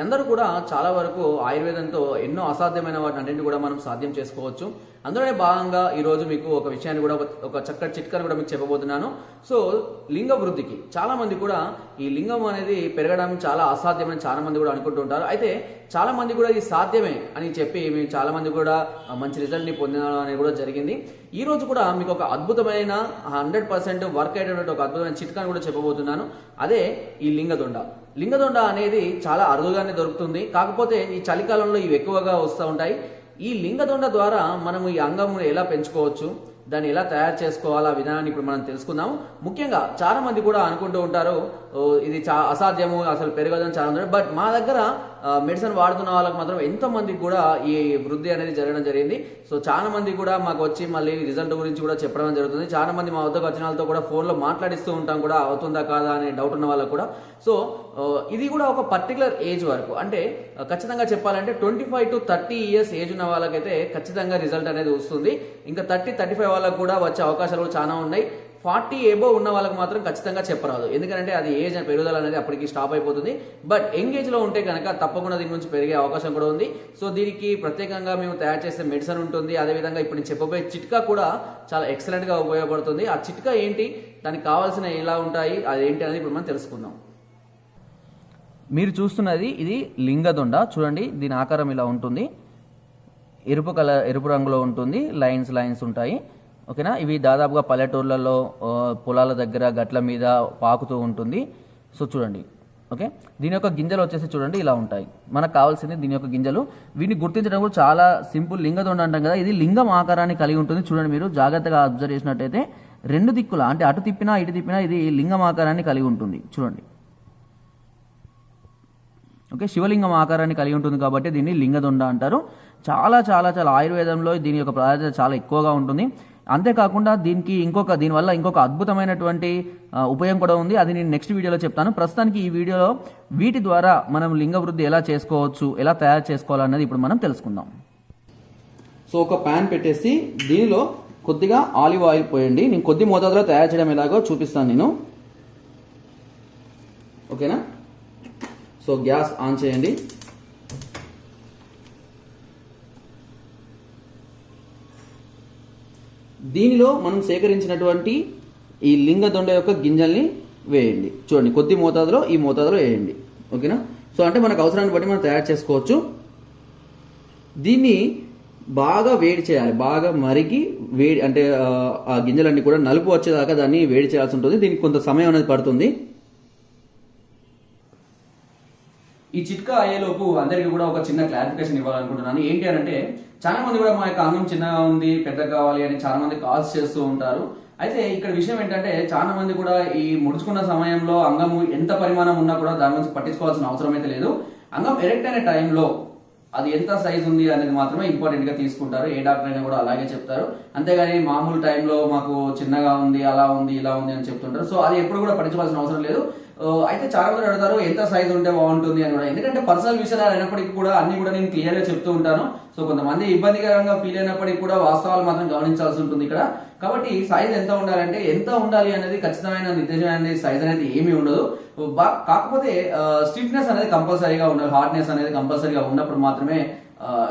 అందరూ కూడా చాలా వరకు ఆయుర్వేదంతో ఎన్నో అసాధ్యమైన వాటిని అన్నింటిని కూడా మనం సాధ్యం చేసుకోవచ్చు. అందులోనే భాగంగా ఈరోజు మీకు ఒక విషయాన్ని కూడా ఒక- చక్కటి చిట్కాని కూడా మీకు చెప్పబోతున్నాను. సో లింగ వృద్ధికి చాలా మంది కూడా ఈ లింగం అనేది పెరగడం చాలా అసాధ్యమని చాలా మంది కూడా అనుకుంటుంటారు అయితే చాలా మంది కూడా ఇది సాధ్యమే అని చెప్పి మేము చాలా మంది కూడా మంచి రిజల్ట్ని పొందడం అనేది కూడా జరిగింది. ఈ రోజు కూడా మీకు ఒక అద్భుతమైన హండ్రెడ్ పర్సెంట్ వర్క్ అయ్యేటువంటి ఒక అద్భుతమైన చిట్కాని కూడా చెప్పబోతున్నాను. అదే ఈ లింగదొండ. లింగదొండ అనేది చాలా అరుదుగా అరుదుగానే దొరుకుతుంది. కాకపోతే ఈ చలికాలంలో ఇవి ఎక్కువగా వస్తూ ఉంటాయి. ఈ లింగదొండ ద్వారా మనము ఈ అంగం ఎలా పెంచుకోవచ్చు? దాన్ని ఎలా తయారు చేసుకోవాలా? విధానాన్ని ఇప్పుడు మనం తెలుసుకుందాం ముఖ్యంగా చాలా మంది కూడా అనుకుంటూ ఉంటారు ఇది చా అసాధ్యము అసలు పెరగదని చాలా ఉంది బట్ మా దగ్గర మెడిసిన్ వాడుతున్న వాళ్ళకి మాత్రం ఎంతో మందికి కూడా ఈ వృద్ధి అనేది జరగడం జరిగింది. సో చాలా మంది కూడా మాకు వచ్చి మళ్ళీ రిజల్ట్ గురించి కూడా చెప్పడం జరుగుతుంది. చాలా మంది మా వద్దకు వచ్చిన వాళ్ళతో కూడా ఫోన్లో మాట్లాడిస్తూ ఉంటాం కూడా అవుతుందా కాదా అనే డౌట్ ఉన్న వాళ్ళకు కూడా. సో ఇది కూడా ఒక పర్టికులర్ ఏజ్ వరకు. అంటే ఖచ్చితంగా చెప్పాలంటే twenty five to thirty years age ఉన్న వాళ్ళకైతే ఖచ్చితంగా రిజల్ట్ అనేది వస్తుంది. ఇంకా థర్టీ థర్టీ ఫైవ్ వాళ్ళకు కూడా వచ్చే అవకాశాలు చాలా ఉన్నాయి. ఫార్టీ ఏబో ఉన్న వాళ్ళకి మాత్రం ఖచ్చితంగా చెప్పరాదు. ఎందుకంటే అది ఏజ్ పెరుగుదల అనేది అప్పటికి స్టాప్ అయిపోతుంది. బట్ యంగ్లో ఉంటే కనుక తప్పకుండా దీని నుంచి పెరిగే అవకాశం కూడా ఉంది. సో దీనికి ప్రత్యేకంగా మేము తయారు చేసే మెడిసిన్ ఉంటుంది. అదేవిధంగా ఇప్పుడు నేను చెప్పబోయే చిట్కా కూడా చాలా ఎక్సలెంట్గా ఉపయోగపడుతుంది. ఆ చిట్కా ఏంటి? దానికి కావాల్సిన ఎలా ఉంటాయి? అది ఏంటి అనేది ఇప్పుడు మనం తెలుసుకుందాం. మీరు చూస్తున్నది ఇది లింగదొండ. చూడండి దీని ఆకారం ఇలా ఉంటుంది. ఎరుపు కలర్ ఎరుపు రంగులో ఉంటుంది. లైన్స్ లైన్స్ ఉంటాయి. ఓకేనా? ఇవి దాదాపుగా పల్లెటూర్లలో పొలాల దగ్గర గట్ల మీద పాకుతూ ఉంటుంది. సో చూడండి. ఓకే? దీని యొక్క గింజలు వచ్చేసి చూడండి ఇలా ఉంటాయి. మనకు కావాల్సింది దీని యొక్క గింజలు. వీటిని గుర్తించడం కూడా చాలా సింపుల్ లింగదొండ అంటాం కదా. ఇది లింగం ఆకారాన్ని కలిగి ఉంటుంది. చూడండి మీరు జాగ్రత్తగా అబ్జర్వ్ చేసినట్టయితే రెండు దిక్కుల అంటే అటు తిప్పినా ఇటు తిప్పినా ఇది లింగం ఆకారాన్ని కలిగి ఉంటుంది. చూడండి. ఓకే? శివలింగం ఆకారాన్ని కలిగి ఉంటుంది కాబట్టి దీన్ని లింగదొండ అంటారు. చాలా చాలా చాలా ఆయుర్వేదంలో దీని యొక్క ప్రాధాన్యత చాలా ఎక్కువగా ఉంటుంది. అంతేకాకుండా దీనికి ఇంకొక దీనివల్ల ఇంకొక అద్భుతమైనటువంటి ఉపయోగం కూడా ఉంది. అది నేను నెక్స్ట్ వీడియోలో చెప్తాను. ప్రస్తుతానికి ఈ వీడియోలో వీటి ద్వారా మనం లింగ వృద్ధి ఎలా చేసుకోవచ్చు ఎలా తయారు చేసుకోవాలన్నది ఇప్పుడు మనం తెలుసుకుందాం. సో ఒక ప్యాన్ పెట్టేసి దీనిలో కొద్దిగా ఆలివ్ ఆయిల్ పోయండి. నేను కొద్ది మోతాదులో తయారు చేయడం ఎలాగో చూపిస్తాను నేను. ఓకేనా? సో గ్యాస్ ఆన్ చేయండి. దీనిలో మనం సేకరించినటువంటి ఈ లింగ దొండ యొక్క గింజల్ని వేయండి. చూడండి కొద్ది మోతాదులో ఈ మోతాదులో వేయండి. ఓకేనా? సో అంటే మనకు అవసరాన్ని బట్టి మనం తయారు చేసుకోవచ్చు. దీన్ని బాగా వేడి చేయాలి. బాగా మరిగి వేడి అంటే ఆ గింజలన్నీ కూడా నలుపు వచ్చేదాకా దాన్ని వేడి చేయాల్సి ఉంటుంది. దీనికి కొంత సమయం అనేది పడుతుంది. ఈ చిట్కా అయ్యేలోపు అందరికీ కూడా ఒక చిన్న క్లారిఫికేషన్ ఇవ్వాలనుకుంటున్నాను. ఏంటి అని అంటే చాలా మంది కూడా మా యొక్క అంగం చిన్నగా ఉంది పెద్దగా కావాలి అని చాలా మంది కాల్స్ చేస్తూ ఉంటారు. అయితే ఇక్కడ విషయం ఏంటంటే చాలా మంది కూడా ఈ ముడుచుకున్న సమయంలో అంగము ఎంత పరిమాణం ఉన్నా కూడా దాని గురించి పట్టించుకోవాల్సిన అవసరం అయితే లేదు. అంగం ఎరెక్ట్ అయిన టైంలో అది ఎంత సైజ్ ఉంది అనేది మాత్రమే ఇంపార్టెంట్గా తీసుకుంటారు. ఏ డాక్టర్ అయినా కూడా అలాగే చెప్తారు. అంతేగాని మామూలు టైంలో మాకు చిన్నగా ఉంది అలా ఉంది ఇలా ఉంది అని చెప్తుంటారు. సో అది ఎప్పుడు కూడా పట్టించుకోవాల్సిన అవసరం లేదు. అయితే చాలా మంది అడుగుతారు ఎంత సైజ్ ఉంటే బాగుంటుంది అని కూడా. ఎందుకంటే పర్సనల్ విషయాలు అయినప్పటికీ కూడా అన్ని కూడా నేను క్లియర్గా చెప్తూ ఉంటాను. సో కొంతమంది ఇబ్బందికరంగా ఫీల్ అయినప్పటికీ కూడా వాస్తవాలు మాత్రం గమనించాల్సి ఉంటుంది ఇక్కడ. కాబట్టి సైజ్ ఎంత ఉండాలంటే ఎంత ఉండాలి అనేది ఖచ్చితమైన నిర్దేశమైన సైజ్ అనేది ఏమీ ఉండదు. కాకపోతే స్టిఫ్నెస్ అనేది కంపల్సరీగా ఉండాలి. హార్డ్నెస్ అనేది కంపల్సరీగా ఉన్నప్పుడు మాత్రమే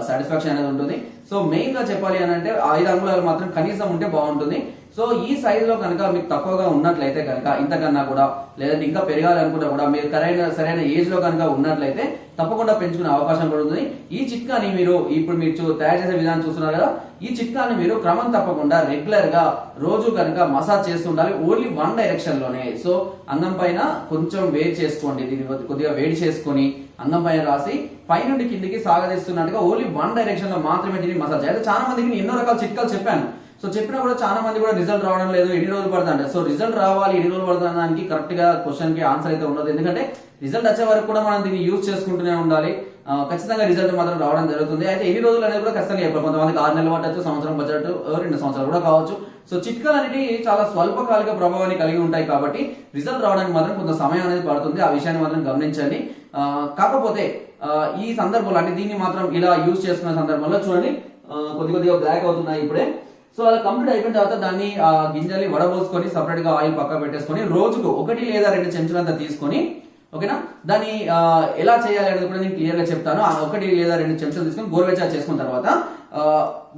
సాటిస్ఫాక్షన్ అనేది ఉంటుంది. సో మెయిన్గా చెప్పాలి అని అంటే ఐదు అంగుళాలు మాత్రం కనీసం ఉంటే బాగుంటుంది. సో ఈ సైజ్లో కనుక మీకు తక్కువగా ఉన్నట్లయితే కనుక ఇంతకన్నా కూడా లేదంటే ఇంకా పెరగాలనుకుంటే కూడా మీరు సరైన సరైన ఏజ్లో కనుక ఉన్నట్లయితే తప్పకుండా పెంచుకునే అవకాశం కూడా ఉంటుంది. ఈ చిట్కాని మీరు ఇప్పుడు మీరు చూ- తయారు చేసే విధానం చూస్తున్నారు కదా ఈ చిట్కాని మీరు క్రమం తప్పకుండా రెగ్యులర్గా రోజు కనుక మసాజ్ చేస్తూ ఉండాలి. Only one డైరెక్షన్లోనే. సో అంగం పైన కొంచెం వేడి చేసుకోండి. దీన్ని కొద్దిగా వేడి చేసుకొని అంగం పైన రాసి పైనుండి కిందికి సాగదీస్తున్నట్టుగా ఓన్లీ వన్ డైరెక్షన్లో మాత్రమే దీన్ని మసాజ్ చేయాలి. చాలా మందికి ఎన్నో రకాల చిట్కాలు చెప్పాను. సో చెప్పినా కూడా చాలా మంది కూడా రిజల్ట్ రావడం లేదు ఎన్ని రోజులు పడుతుంది సో రిజల్ట్ రావాలి ఎన్ని రోజులు పడుతుంది దానికి కరెక్ట్గా క్వశ్చన్కి ఆన్సర్ అయితే ఉండదు. ఎందుకంటే రిజల్ట్ వచ్చే వరకు కూడా మనం దీన్ని యూజ్ చేసుకుంటూనే ఉండాలి. ఖచ్చితంగా రిజల్ట్ మాత్రం రావడం జరుగుతుంది. అయితే ఎన్ని రోజులు అనేది కూడా ఖచ్చితంగా చెప్పాలి. కొంతమందికి ఆరు నెలలు పట్టచ్చు సంవత్సరం బడ్జెట్ రెండు సంవత్సరాలు కూడా కావచ్చు. సో చిట్కాలు అనేవి చాలా స్వల్పకాలిక ప్రభావాన్ని కలిగి ఉంటాయి కాబట్టి రిజల్ట్ రావడానికి మాత్రం కొంత సమయం అనేది పడుతుంది. ఆ విషయాన్ని మాత్రం గమనించండి. కాకపోతే ఈ సందర్భంలో అంటే దీన్ని మాత్రం ఇలా యూజ్ చేసుకున్న సందర్భంలో చూడండి. కొద్ది కొద్దిగా బ్లాక్ అవుతున్నాయి ఇప్పుడే. సో అలా కంప్లీట్ అయిపోయిన తర్వాత దాన్ని ఆ గింజల్ని వడబోసుకొని సపరేట్గా ఆయిల్ పక్క పెట్టేసుకొని రోజుకు ఒకటి లేదా రెండు చెంచాలంతా తీసుకొని ఓకేనా? దాన్ని ఎలా చేయాలి అనేది కూడా నేను క్లియర్గా చెప్తాను. ఆ ఒకటి లేదా రెండు చెంచాలు తీసుకొని గోరువెచ్చా చేసుకున్న తర్వాత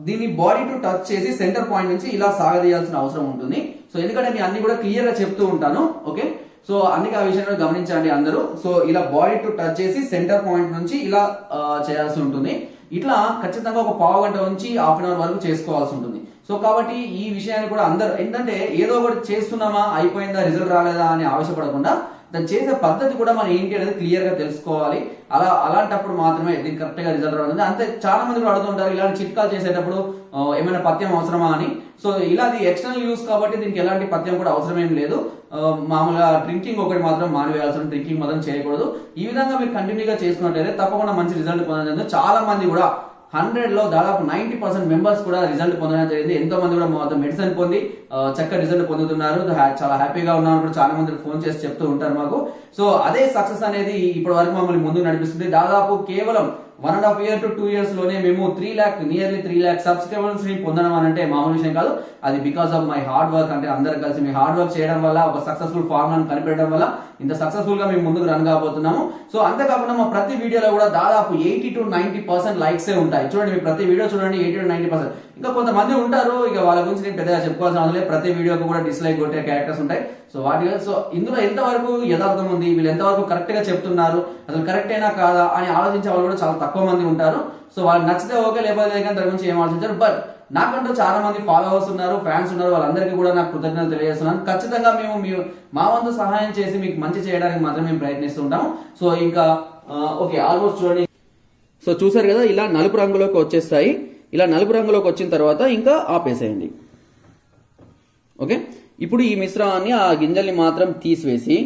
దీన్ని బాడీ టు టచ్ చేసి సెంటర్ పాయింట్ నుంచి ఇలా సాగదీయాల్సిన అవసరం ఉంటుంది. సో ఎందుకంటే నేను అన్ని కూడా క్లియర్గా చెప్తూ ఉంటాను ఓకే? సో అందుకే ఆ విషయాన్ని గమనించండి అందరూ. సో ఇలా బాడీ టు టచ్ చేసి సెంటర్ పాయింట్ నుంచి ఇలా చేయాల్సి ఉంటుంది. ఇట్లా ఖచ్చితంగా ఒక పావు గంట నుంచి హాఫ్ అన్ అవర్ వరకు చేసుకోవాల్సి ఉంటుంది. సో కాబట్టి ఈ విషయాన్ని కూడా అందరూ ఏంటంటే ఏదో ఒకటి చేస్తున్నామా అయిపోయిందా రిజల్ట్ రాలేదా అని ఆశపడకుండా దాన్ని చేసే పద్ధతి కూడా మనం ఏంటి అనేది క్లియర్గా తెలుసుకోవాలి. అలా అలాంటప్పుడు మాత్రమే దీనికి కరెక్ట్గా రిజల్ట్ రావాలి అంతే చాలా మంది కూడా అడుగుతుంటారు ఇలాంటి చిట్కాలు చేసేటప్పుడు ఏమైనా పథ్యం అవసరమా అని. సో ఇలా అది ఎక్స్టర్నల్ యూస్ కాబట్టి దీనికి ఎలాంటి పథ్యం కూడా అవసరం ఏం లేదు మామూలుగా డ్రింకింగ్ ఒకటి మాత్రం మానివేయాల్సిన డ్రింకింగ్ మాత్రం చేయకూడదు. ఈ విధంగా మీరు కంటిన్యూగా చేసుకున్నట్లయితే తప్పకుండా మంచి రిజల్ట్ పొందడం చాలా మంది కూడా హండ్రెడ్లో దాదాపు నైన్టీ పర్సెంట్ మెంబర్స్ కూడా రిజల్ట్ పొందడం జరిగింది. ఎంతో మంది కూడా మొత్తం మెడిసిన్ పొంది చక్కగా రిజల్ట్ పొందుతున్నారు. చాలా హ్యాపీగా ఉన్నారు కూడా చాలా మంది ఫోన్ చేసి చెప్తూ ఉంటారు మాకు. సో అదే సక్సెస్ అనేది ఇప్పటి వరకు మమ్మల్ని ముందు నడిపిస్తుంది. దాదాపు కేవలం one and half year to two ఇయర్స్లోనే మేము three lakh nearly three lakh సబ్స్క్రైబర్స్ని పొందడం అని అంటే మామూలు విషయం కాదు. అది because of my hard work అంటే అందరు కలిసి మీ హార్డ్ వర్క్ చేయడం వల్ల ఒక సక్సెస్ఫుల్ ఫార్మ్ కనిపెట్టడం వల్ల ఇంత సక్సెస్ఫుల్గా మేము ముందుకు రన్ కాబోతున్నాము. సో అంతేకాకుండా మా ప్రతి వీడియోలో కూడా దాదాపు ఎయిటీ టు నైన్టీ పర్సెంట్ లైక్సే ఉంటాయి. చూడండి మీ ప్రతి వీడియో చూడండి ఎయిటీ టు నైన్టీ పర్సెంట్ ఇంకా కొంతమంది ఉంటారు ఇక వాళ్ళ గురించి నేను పెద్దగా చెప్పుకోవాల్సిన అవసరం లేదు. ప్రతి వీడియోకి కూడా డిస్లైక్ కొట్టే క్యారెక్టర్స్ ఉంటాయి. సో వాటి సో ఇందులో ఎంతవరకు యథార్థం ఉంది? వీళ్ళు ఎంతవరకు కరెక్ట్గా చెప్తున్నారు? అసలు కరెక్ట్ అయినా కాదా అని ఆలోచించే వాళ్ళు కూడా చాలా తక్కువ మంది ఉంటారు. సో వాళ్ళు నచ్చితే ఓకే లేకపోతే కానీ దాని గురించి ఏం ఆలోచించారు. బట్ నాకంటూ చాలా మంది ఫాలోవర్స్ ఉన్నారు ఫ్యాన్స్ ఉన్నారు. వాళ్ళందరికీ కూడా నాకు కృతజ్ఞతలు తెలియజేస్తున్నాను. ఖచ్చితంగా మేము మీ మా వంతు సహాయం చేసి మీకు మంచి చేయడానికి మాత్రం మేము ప్రయత్నిస్తుంటాం సో ఇంకా ఓకే ఆల్మోస్ట్ చూడండి. సో చూసారు కదా ఇలా నలుపు రంగులోకి వచ్చేస్తాయి. ఇలా నలుపు రంగులోకి వచ్చిన తర్వాత ఇంకా ఆపేసేయండి. ఓకే? ఇప్పుడు ఈ మిశ్రమాన్ని ఆ గింజల్ని మాత్రం తీసివేసి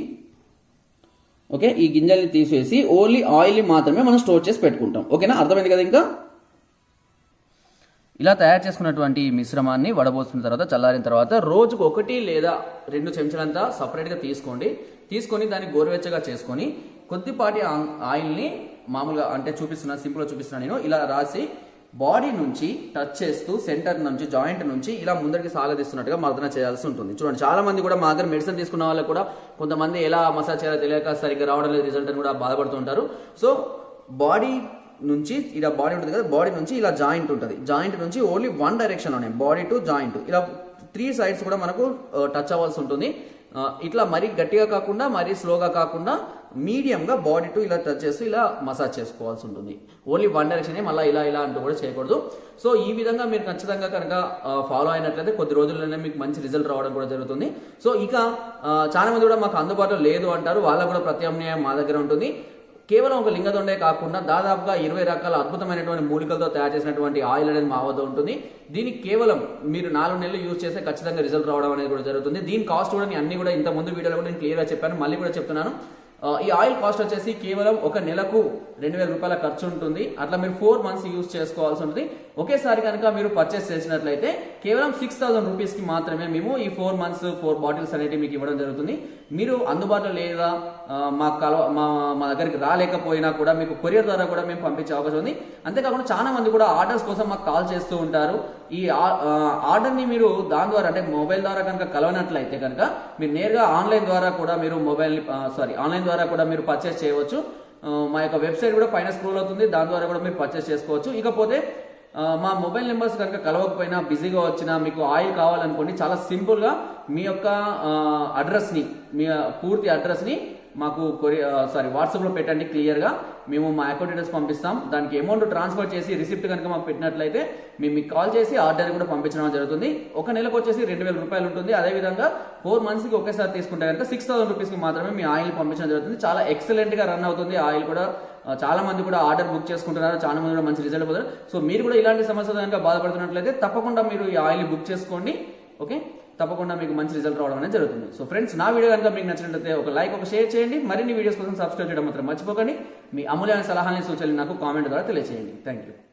ఓకే? ఈ గింజల్ని తీసివేసి ఓన్లీ ఆయిల్ని మాత్రమే మనం స్టోర్ చేసి పెట్టుకుంటాం. ఓకేనా? అర్థమైంది కదా ఇంకా? ఇలా తయారు చేసుకున్నటువంటి మిశ్రమాన్ని వడబోసుకున్న తర్వాత చల్లారిన తర్వాత రోజుకు ఒకటి లేదా రెండు చెంచాలంతా సపరేట్గా తీసుకోండి. తీసుకొని దాన్ని గోరువెచ్చగా చేసుకొని కొద్దిపాటి ఆయిల్ని మామూలుగా అంటే చూపిస్తున్నా సింపుల్గా చూపిస్తున్నా నేను ఇలా రాసి బాడీ నుంచి టచ్ చేస్తూ సెంటర్ నుంచి జాయింట్ నుంచి ఇలా ముందరికి సాగదీస్తున్నట్టుగా మర్దన చేయాల్సి ఉంటుంది. చూడండి చాలా మంది కూడా మా దగ్గర మెడిసిన్ తీసుకున్న వాళ్ళు కూడా కొంతమంది ఎలా మసాజ్ చేయాలో తెలియక సరిగ్గా రావడం లేదు రిజల్ట్ అని కూడా బాధపడుతుంటారు. సో బాడీ నుంచి ఇలా బాడీ ఉంటుంది కదా బాడీ నుంచి ఇలా జాయింట్ ఉంటుంది. జాయింట్ నుంచి ఓన్లీ వన్ డైరెక్షన్ ఉన్నాయి బాడీ టు జాయింట్. ఇలా త్రీ సైడ్స్ కూడా మనకు uh, టచ్ అవ్వాల్సి ఉంటుంది. Uh, ఇట్లా మరీ గట్టిగా కాకుండా మరీ స్లోగా కాకుండా మీడియంగా బాడీ టు ఇలా టచ్ చేస్తూ ఇలా మసాజ్ చేసుకోవాల్సి ఉంటుంది. ఓన్లీ వన్ డైరెక్షన్ మళ్ళీ ఇలా ఇలా అంటూ కూడా చేయకూడదు. సో ఈ విధంగా మీరు ఖచ్చితంగా కనుక ఫాలో అయినట్లయితే కొద్ది రోజుల్లోనే మీకు మంచి రిజల్ట్ రావడం కూడా జరుగుతుంది. సో ఇక చాలా మంది కూడా మాకు అందుబాటులో లేదు అంటారు. వాళ్ళకు కూడా ప్రత్యామ్నాయం మా దగ్గర ఉంటుంది. కేవలం ఒక లింగదొండే కాకుండా దాదాపుగా ఇరవై రకాల అద్భుతమైనటువంటి మూలికలతో తయారు చేసినటువంటి ఆయిల్ అనేది మా వద్ద ఉంటుంది. దీనికి కేవలం మీరు నాలుగు నెలలు యూజ్ చేస్తే ఖచ్చితంగా రిజల్ట్ రావడం అనేది కూడా జరుగుతుంది. దీని కాస్ట్ కూడా నేను అన్ని కూడా ఇంత ముందు వీడియోలో కూడా నేను క్లియర్గా చెప్పాను. మళ్ళీ కూడా చెప్తున్నాను. ఈ ఆయిల్ కాస్ట్ వచ్చేసి కేవలం ఒక నెలకు రెండు వేల రూపాయల ఖర్చు ఉంటుంది. అట్లా మీరు ఫోర్ మంత్స్ యూజ్ చేసుకోవాల్సి ఉంటుంది. ఒకేసారి కనుక మీరు పర్చేస్ చేసినట్లయితే కేవలం సిక్స్ థౌసండ్ రూపీస్కి మాత్రమే మేము ఈ ఫోర్ మంత్స్ ఫోర్ బాటిల్స్ అనేవి మీకు ఇవ్వడం జరుగుతుంది. మీరు అందుబాటులో లేదా మా కలవ మా మా దగ్గరికి రాలేకపోయినా కూడా మీకు కొరియర్ ద్వారా కూడా మేము పంపించే అవకాశం ఉంది. అంతేకాకుండా చాలా మంది కూడా ఆర్డర్స్ కోసం మాకు కాల్ చేస్తూ ఉంటారు. ఈ ఆర్డర్ని మీరు దాని ద్వారా అంటే మొబైల్ ద్వారా కనుక కలవనట్లయితే కనుక మీరు నేరుగా ఆన్లైన్ ద్వారా కూడా మీరు మొబైల్ సారీ ఆన్లైన్ ద్వారా కూడా మీరు పర్చేస్ చేయవచ్చు. మా యొక్క వెబ్సైట్ కూడా పైన స్క్రోల్ అవుతుంది. దాని ద్వారా కూడా మీరు పర్చేస్ చేసుకోవచ్చు. ఇకపోతే మా మొబైల్ నెంబర్స్ కనుక కలవకపోయినా బిజీగా వచ్చినా మీకు ఆయిల్ కావాలనుకోండి చాలా సింపుల్గా మీ యొక్క అడ్రస్ని మీ పూర్తి అడ్రస్ని మాకు కొరియా సారీ వాట్సాప్లో పెట్టండి క్లియర్గా మేము మా అకౌంట్ డీటెయిల్స్ పంపిస్తాం. దానికి అమౌంట్ ట్రాన్స్ఫర్ చేసి రిసిప్ట్ కనుక మాకు పెట్టినట్లయితే మేము మీకు కాల్ చేసి ఆర్డర్ కూడా పంపించడం జరుగుతుంది. ఒక నెలకు వచ్చేసి రెండు వేల రూపాయలు ఉంటుంది. అదే విధంగా ఫోర్ మంత్స్కి ఒకేసారి తీసుకుంటే కనుక సిక్స్ థౌసండ్ రూపీస్కి మాత్రమే మీ ఆయిల్ పంపించడం జరుగుతుంది. చాలా ఎక్సలెంట్గా రన్ అవుతుంది. ఆయిల్ కూడా చాలా మంది కూడా ఆర్డర్ బుక్ చేసుకుంటున్నారు చాలా మంది కూడా మంచి రిజల్ట్ పొందారు. సో మీరు కూడా ఇలాంటి సమస్యలు కనుక బాధపడుతున్నట్లయితే తప్పకుండా మీరు ఈ ఆయిల్ బుక్ చేసుకోండి ఓకే? తప్పకుండా మీకు మంచి రిజల్ట్ రావడం అనేది జరుగుతుంది. సో ఫ్రెండ్స్ నా వీడియో కనుక మీకు నచ్చినట్లయితే ఒక లైక్ ఒక షేర్ చేయండి. మరిన్ని వీడియోస్ కోసం సబ్స్క్రైబ్ చేయడం మాత్రం మర్చిపోకండి. మీ అమూల్యమైన సలహాలని సూచనలు నాకు కామెంట్ ద్వారా తెలియజేయండి థ్యాంక్ యూ